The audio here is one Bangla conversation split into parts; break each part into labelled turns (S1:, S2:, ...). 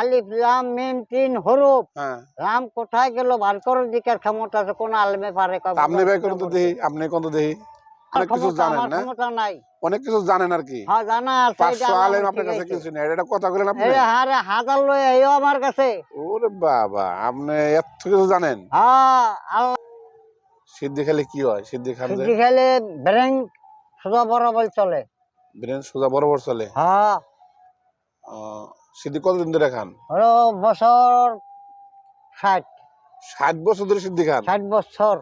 S1: আলিফ লাম মিম তিন হরুফ।
S2: হ্যাঁ।
S1: রাম কোথায় গেল? বার করার দিকের ক্ষমতা আছে কোন আলমে পারে
S2: আপনি ভাই করুন তো দেখি আপনি কোন তো দেখি অনেক কিছু জানেন না?
S1: ক্ষমতা নাই।
S2: অনেক কিছু জানেন আর কি?
S1: হ্যাঁ জানা আছে
S2: পাঁচশো আলেম আপনার কাছে কিছু নেই এটা কথা বলেন আপনি?
S1: এই হারে হাজার লয়ে এও আমার কাছে।
S2: ওরে বাবা আপনি এত কিছু জানেন?
S1: হ্যাঁ
S2: সিদ্ধি খেলে কি হয়? সিদ্ধি খান
S1: সিদ্ধি খেলে ব্রেন সোজা বরাবর চলে।
S2: ব্রেন সোজা বরাবর চলে?
S1: হ্যাঁ।
S2: সিদ্ধি কতদিন ধরে খান?
S1: হলো বছর ষাট।
S2: ষাট বছর ধরে সিদ্ধি খান?
S1: ষাট বছর।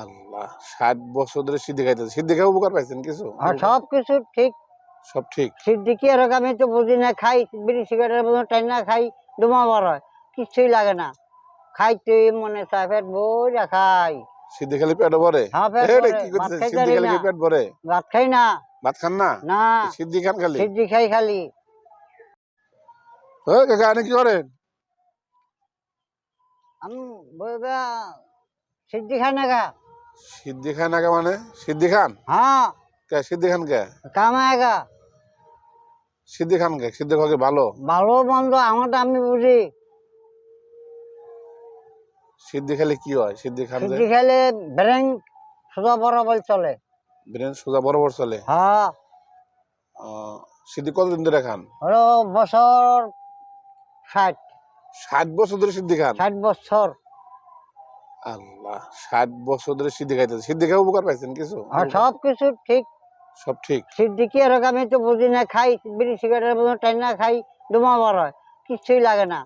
S2: আল্লাহ ষাট বছর ধরে সিদ্ধি খাইতেছে সিদ্ধি খাই উপকার পাইছেন কিছু?
S1: সব কিছু ঠিক।
S2: সব ঠিক?
S1: সিদ্ধি কি এরকম আমি তো বুঝি না। খাই বিড়ি সিগারেটের মতো টাইনা খাই ডুমা বার হয়। কিছুই লাগে না। খাই তুই মনে চায় পেট বইরা খাই।
S2: সিদ্ধি খালি পেট ভরে?
S1: হ্যাঁ, পেট
S2: কি
S1: ভাত
S2: সিদ্ধি খেলে
S1: না।
S2: পেট ভরে?
S1: ভাত খাই না।
S2: ভাত খান না?
S1: না।
S2: সিদ্ধি খান খালি?
S1: সিদ্ধি খাই খালি।
S2: ও কাকা আপনি কি করেন
S1: আমি বলবা
S2: খান আগে মানে খান
S1: হ্যাঁ
S2: কে খান কে খান কে ভালো
S1: ভালো আমারটা আমি বুঝি
S2: সিদ্ধি খেলে কি হয় সিদ্ধি খান
S1: সিদ্ধি খেলে ব্রেন সোজা বরাবর চলে
S2: ব্রেন সোজা বরাবর চলে
S1: হ্যাঁ
S2: সিদ্ধি কতদিন ধরে খান
S1: বছর ষাট।
S2: ষাট বছর ধরে সিদ্ধি খান?
S1: ষাট বছর।
S2: আল্লাহ ষাট বছর ধরে সিদ্ধি খাইতেছে। সিদ্ধি খাই উপকার পাইছেন কিছু?
S1: আর সব কিছু ঠিক।
S2: সব ঠিক?
S1: সিদ্ধি কি এরকম আমি তো বুঝি না খাই বিড়ি সিগারেটের মতো টাইনা খাই ডুমা বার হয়। কিছুই লাগে না।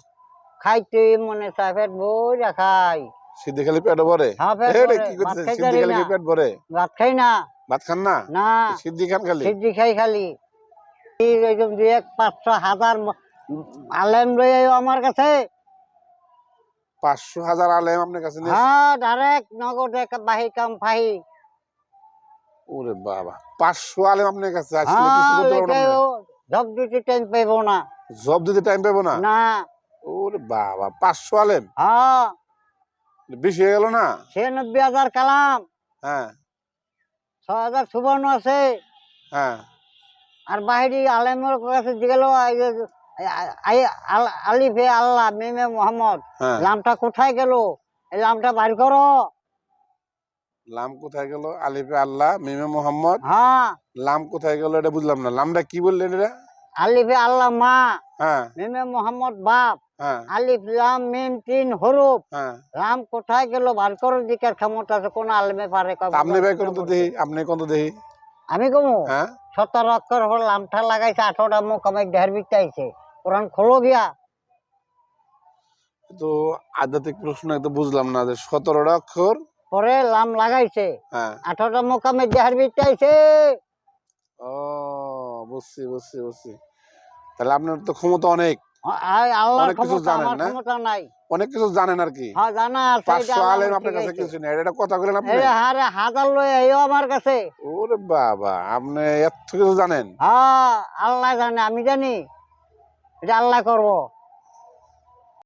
S1: খাই তুই মনে চায় পেট বইরা খাই।
S2: সিদ্ধি খেলে পেট ভরে?
S1: হ্যাঁ, পেট ভরে।
S2: কি করতেছে? সিদ্ধি খেলে পেট ভরে?
S1: ভাত খাই না।
S2: ভাত খান না?
S1: না।
S2: সিদ্ধি খান খালি?
S1: সিদ্ধি খাই খালি। দুই এক পাঁচশো হাজার আলেম রয়ে আমার কাছে।
S2: পাঁচশো হাজার আলেম আপনার কাছে
S1: হ্যাঁ ডাইরেক্ট নগদে বাহি কাম ফাহি।
S2: ওরে বাবা পাঁচশো আলেম আপনার কাছে
S1: হ্যাঁ জব ডিউটি টাইম পাইব না।
S2: জব দিতে টাইম পাবো না?
S1: না।
S2: ওরে বাবা পাঁচশো আলেম?
S1: হ্যাঁ।
S2: বেশি হয়ে গেল না?
S1: ছিয়ানব্বই হাজার কালাম।
S2: হ্যাঁ।
S1: ছ হাজার সুবর্ণ আছে।
S2: হ্যাঁ।
S1: আর বাহিরি আলেমের কাছে গেল আলিফে আল্লাহ মিমে মোহাম্মদ।
S2: হ্যাঁ।
S1: লামটা কোথায় গেল? এই লামটা বাইর করো।
S2: লাম কোথায় গেল? আলিফে আল্লাহ মিমে মোহাম্মদ।
S1: হ্যাঁ।
S2: লাম কোথায় গেল এটা বুঝলাম না। লামটা কি বললেন এটা?
S1: আলিফে আল্লাহ মা।
S2: হ্যাঁ।
S1: মিমে মোহাম্মদ বাপ।
S2: হ্যাঁ।
S1: আলিফ লাম মিম তিন হরুফ
S2: হ্যাঁ।
S1: রাম কোথায় গেল? বার করার দিকের ক্ষমতা আছে কোন আলমে পারে
S2: আপনি ভাই কোন তো দেখি আপনি কোন তো দেখি
S1: আমি কমু?
S2: হ্যাঁ।
S1: সতেরো অক্ষর হল লামঠা লাগাইছে আঠারোটা মুখ আমি ঢের বিকটাইছে কোরআন খোলো গিয়া।
S2: তো আধ্যাত্মিক প্রশ্ন তো বুঝলাম না যে সতেরোটা অক্ষর।
S1: পরে লাম লাগাইছে।
S2: হ্যাঁ।
S1: আঠারোটা মুখ আমি ঢের বিকটাইছে
S2: ও বুঝছি বুঝছি বুঝছি। তাহলে আপনার তো ক্ষমতা অনেক। অনেক কিছু জানেন না? অনেক কিছু জানেন আর কি।
S1: হ্যাঁ
S2: পাঁচশো আলেম আপনার কাছে কিছু নেই। এটা কথা বলেন আপনি।
S1: হাজার আমার কাছে।
S2: ওরে বাবা আপনি এত কিছু জানেন?
S1: হ্যাঁ আল্লাহ জানে আমি জানি। আল্লাহ করব।